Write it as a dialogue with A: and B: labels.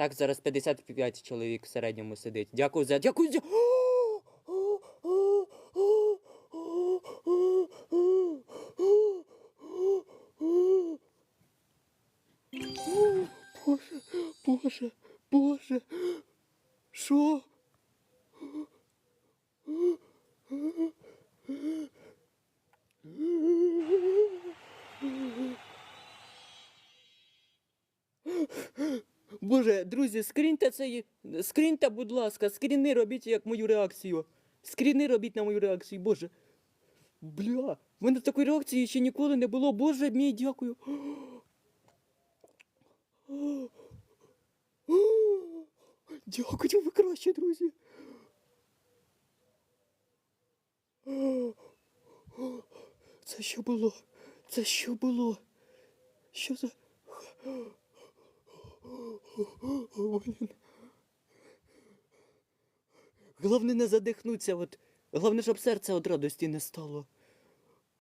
A: Так, зараз 55 чоловік в середньому сидить. Дякую за. Дякую за. Боже, Боже, Боже. Що? Боже, друзі, скріньте цей. Скріньте, будь ласка, скріни робіть як мою реакцію. Скріни робіть на мою реакцію, Боже. Бля, в мене такої реакції ще ніколи не було. Боже мій, дякую. Дякую, ви краще, друзі. Це що було? Це що було? Що за. Блін. Головне не задихнуться, от. Головне, щоб серце від радості не стало.